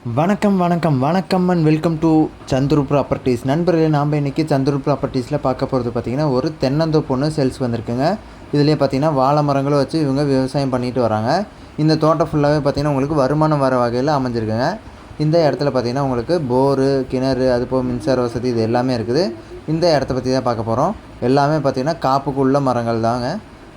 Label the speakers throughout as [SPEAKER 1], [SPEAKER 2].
[SPEAKER 1] வணக்கம் வணக்கம் வணக்கம் and welcome to Chandru properties நண்பர்களே நாம் இன்றைக்கி சந்துரு ப்ராப்பர்ட்டிஸில் பார்க்க போகிறது பார்த்திங்கன்னா ஒரு தென்னந்தோப்பு ஒன்று சேல்ஸ் வந்திருக்குங்க. இதுலேயே பார்த்திங்கன்னா வாழை மரங்களும் வச்சு இவங்க விவசாயம் பண்ணிட்டு வராங்க. இந்த தோட்டம் ஃபுல்லாகவே பார்த்திங்கன்னா உங்களுக்கு வருமானம் வர வகையில் அமைஞ்சிருக்குங்க. இந்த இடத்துல பார்த்திங்கன்னா உங்களுக்கு போரு கிணறு அது போக மின்சார வசதி இது எல்லாமே இருக்குது. இந்த இடத்த பற்றி தான் பார்க்க போகிறோம் எல்லாமே பார்த்திங்கன்னா காப்புக்குள்ள மரங்கள் தாங்க.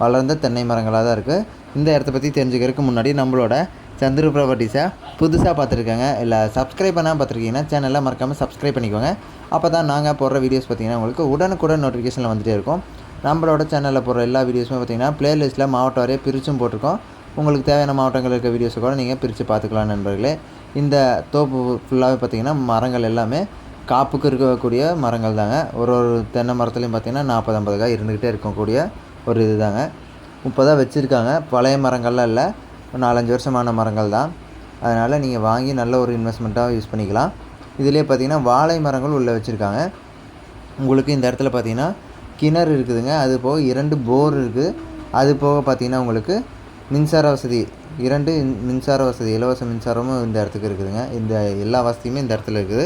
[SPEAKER 1] வளர்ந்த தென்னை மரங்களாக தான் இருக்குது இந்த இடத்த பற்றி தெரிஞ்சுக்கிறதுக்கு முன்னாடி நம்மளோட சந்துரு ப்ராப்பர்ட்டிஸை புதுசாக பார்த்துருக்காங்க. இல்லை சப்ஸ்கிரைப் பண்ணால் பார்த்துருக்கீங்கன்னா சேனலில் மறக்காமல் சப்ஸ்கிரைப் பண்ணிக்கோங்க. அப்போ தான் நாங்கள் போடுற வீடியோஸ் பார்த்தீங்கன்னா உங்களுக்கு உடனுக்குடன் நோட்டிஃபிகேஷனில் வந்துகிட்டே இருக்கும். நம்மளோட சேனலில் போடுற எல்லா வீடியோஸுமே பார்த்தீங்கன்னா ப்ளேலிஸ்ட்டில் மாவட்டம் வரைய பிரிச்சும் போட்டிருக்கோம். உங்களுக்கு தேவையான மாவட்டங்கள் இருக்க வீடியோஸை கூட நீங்கள் பிரித்து பார்த்துக்கலாம் நண்பர்களே. இந்த தோப்பு ஃபுல்லாகவே பார்த்திங்கன்னா மரங்கள் எல்லாமே காப்புக்கு இருக்கக்கூடிய மரங்கள் தாங்க. ஒரு ஒரு தென்னை மரத்துலையும் பார்த்தீங்கன்னா நாற்பது ஐம்பது காய் இருந்துக்கிட்டே இருக்கக்கூடிய ஒரு இது தாங்க இப்போ தான் வச்சுருக்காங்க. பழைய மரங்கள்லாம் இல்லை. நாலஞ்சு வருஷமான மரங்கள் தான். அதனால் நீங்கள் வாங்கி நல்ல ஒரு இன்வெஸ்ட்மெண்ட்டாக யூஸ் பண்ணிக்கலாம். இதிலே பார்த்தீங்கன்னா வாழை மரங்கள் உள்ளே வச்சுருக்காங்க. உங்களுக்கு இந்த இடத்துல பார்த்தீங்கன்னா கிணறு இருக்குதுங்க. அது போக இரண்டு போர் இருக்குது அது போக பார்த்தீங்கன்னா உங்களுக்கு மின்சார வசதி இரண்டு மின்சார வசதி இலவச மின்சாரமும் இந்த இடத்துக்கு இருக்குதுங்க. இந்த எல்லா வசதியுமே இந்த இடத்துல இருக்குது.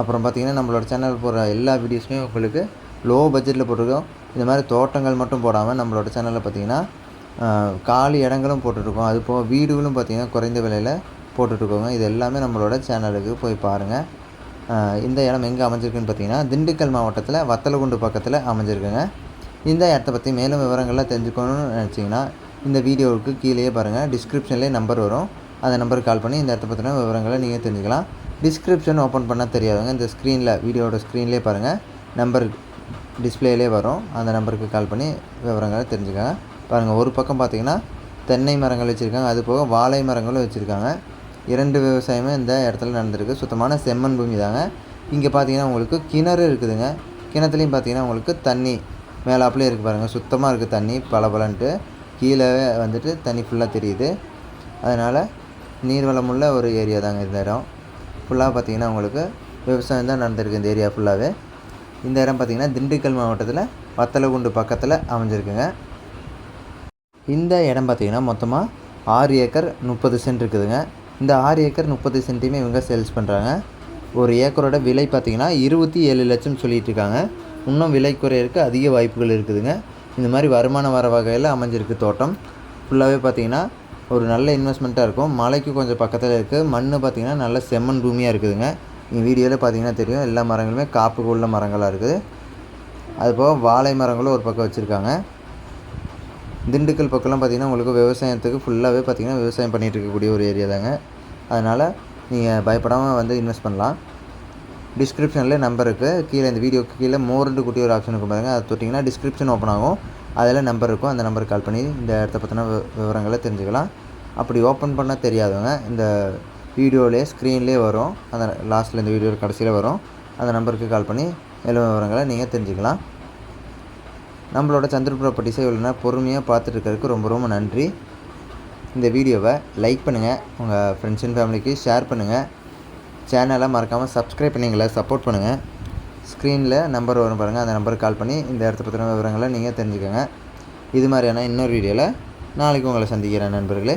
[SPEAKER 1] அப்புறம் பார்த்தீங்கன்னா நம்மளோட சேனல் போடுற எல்லா வீடியோஸுமே உங்களுக்கு லோ பட்ஜெட்டில் போட்டிருக்கோம். இந்த மாதிரி தோட்டங்கள் மட்டும் போடாமல் நம்மளோட சேனலில் பார்த்தீங்கன்னா காலி இடங்களும் போட்டுட்ருக்கோம். அது போக வீடுகளும் பார்த்தீங்கன்னா குறைந்த விலையில் போட்டுட்ருக்கோங்க. இது எல்லாமே நம்மளோட சேனலுக்கு போய் பாருங்கள் இந்த இடம் எங்கே அமைஞ்சிருக்குன்னு பார்த்தீங்கன்னா திண்டுக்கல் மாவட்டத்தில் வத்தலகுண்டு பக்கத்தில் அமைஞ்சிருக்குங்க. இந்த இடத்த பற்றி மேலும் விவரங்கள்லாம் தெரிஞ்சுக்கணும்னு நினச்சிங்கன்னா இந்த வீடியோவுக்கு கீழேயே பாருங்கள் டிஸ்கிரிப்ஷன்லேயே நம்பர் வரும். அந்த நம்பருக்கு கால் பண்ணி இந்த இடத்த பற்றின விவரங்களை நீங்கள் தெரிஞ்சுக்கலாம். டிஸ்கிரிப்ஷன் ஓப்பன் பண்ணால் தெரியாதவங்க இந்த ஸ்க்ரீனில் வீடியோவோட ஸ்க்ரீன்லேயே பாருங்கள் நம்பர் டிஸ்பிளேலே வரும். அந்த நம்பருக்கு கால் பண்ணி விவரங்களை தெரிஞ்சுக்கோங்க. பாருங்கள் ஒரு பக்கம் பார்த்தீங்கன்னா தென்னை மரங்கள் வச்சுருக்காங்க அது போக வாழை மரங்களும் வச்சுருக்காங்க. இரண்டு விவசாயமே இந்த இடத்துல நடந்திருக்கு. சுத்தமான செம்மண் பூமி தாங்க. இங்கே பார்த்தீங்கன்னா உங்களுக்கு கிணறு இருக்குதுங்க. கிணத்துலையும் பார்த்தீங்கன்னா உங்களுக்கு தண்ணி மேலாப்புலேயே இருக்குது பாருங்கள் சுத்தமாக இருக்குது தண்ணி பளபளன்ட்டு. கீழே வந்துட்டு தண்ணி ஃபுல்லாக தெரியுது. அதனால் நீர்வளமுள்ள ஒரு ஏரியா தாங்க இந்த இடம். ஃபுல்லாக பார்த்தீங்கன்னா உங்களுக்கு விவசாயம் தான் நடந்திருக்கு இந்த ஏரியா ஃபுல்லாகவே இந்த இடம் பார்த்தீங்கன்னா திண்டுக்கல் மாவட்டத்தில் வத்தலகுண்டு பக்கத்தில் அமைஞ்சிருக்குங்க. இந்த இடம் பார்த்தீங்கன்னா மொத்தமாக ஆறு ஏக்கர் முப்பது சென்ட் இருக்குதுங்க. இந்த ஆறு ஏக்கர் முப்பது சென்ட்டுமே இவங்க சேல்ஸ் பண்ணுறாங்க ஒரு ஏக்கரோட விலை பார்த்திங்கன்னா இருபத்தி ஏழு லட்சம் சொல்லிட்டு இருக்காங்க. இன்னும் விலை குறையிறதுக்கு அதிக வாய்ப்புகள் இருக்குதுங்க. இந்த மாதிரி வருமானம் வர வகையில் அமைஞ்சிருக்கு தோட்டம். ஃபுல்லாகவே பார்த்தீங்கன்னா ஒரு நல்ல இன்வெஸ்ட்மெண்ட்டாக இருக்கும். மலைக்கு கொஞ்சம் பக்கத்தில் இருக்குது மண் பார்த்தீங்கன்னா நல்ல செம்மண் பூமியாக இருக்குதுங்க. இங்கே வீடியோவில் பார்த்தீங்கன்னா தெரியும். எல்லா மரங்களுமே காப்புக்கு உள்ள மரங்களாக இருக்குது அதுபோக வாழை மரங்களும் ஒரு பக்கம் வச்சுருக்காங்க. திண்டுக்கல் பக்கம்லாம் பார்த்திங்கன்னா உங்களுக்கு விவசாயத்துக்கு ஃபுல்லாகவே பார்த்தீங்கன்னா விவசாயம் பண்ணிகிட்டு இருக்கக்கூடிய ஒரு ஏரியா தாங்க. அதனால் நீங்கள் பயப்படாமல் வந்து இன்வெஸ்ட் பண்ணலாம். டிஸ்கிரிப்ஷனில் நம்பர் இருக்குது கீழே இந்த வீடியோக்கு கீழே மோர்ண்டு குட்டி ஒரு ஆப்ஷன் இருக்கும் பாருங்கள் அதை தொட்டிங்கன்னா டிஸ்கிரிப்ஷன் ஓப்பன் ஆகும். அதில் நம்பர் இருக்கும். அந்த நம்பருக்கு கால் பண்ணி இந்த இடத்த பற்றின விவரங்களை தெரிஞ்சுக்கலாம். அப்படி ஓப்பன் பண்ண தெரியாதவங்க இந்த வீடியோலேயே ஸ்க்ரீன்லேயே வரும். அந்த லாஸ்ட்டில் இந்த வீடியோ கடைசியில் வரும். அந்த நம்பருக்கு கால் பண்ணி மேலும் விவரங்களை நீங்கள் தெரிஞ்சுக்கலாம். நம்மளோட சந்திர ப்ராப்பர்ட்டிஸை இவ்வளோ பொறுமையாக பார்த்துட்டு ரொம்ப ரொம்ப நன்றி. இந்த வீடியோவை லைக் பண்ணுங்கள் உங்கள் ஃப்ரெண்ட்ஸ் அண்ட் ஃபேமிலிக்கு ஷேர் பண்ணுங்கள் சேனலை மறக்காமல் சப்ஸ்கிரைப் பண்ணி எங்களை சப்போர்ட் பண்ணுங்கள் ஸ்க்ரீனில் நம்பர் வரும் பாருங்கள் அந்த நம்பருக்கு கால் பண்ணி இந்த இடத்த பற்றின விவரங்களை நீங்கள் தெரிஞ்சுக்கோங்க. இது மாதிரியான இன்னொரு வீடியோவில் நாளைக்கு உங்களை சந்திக்கிறேன் நண்பர்களே.